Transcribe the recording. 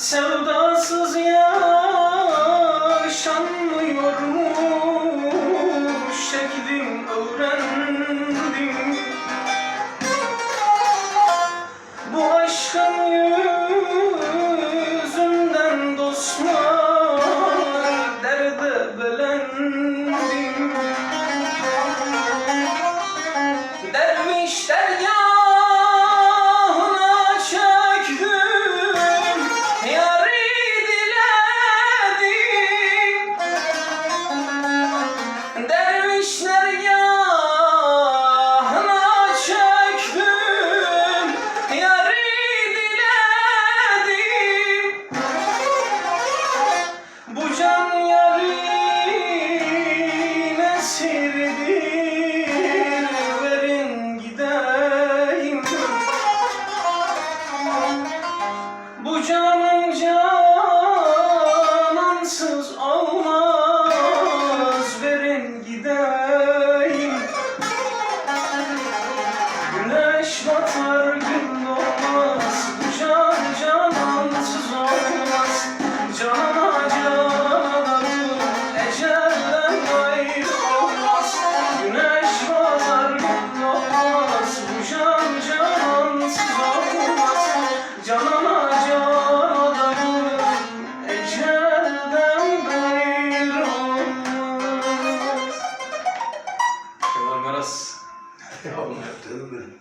Sevdasız yaşanmıyor mu? Şeklim öğren Bonjour. Almaraz. ya bunu yaptın?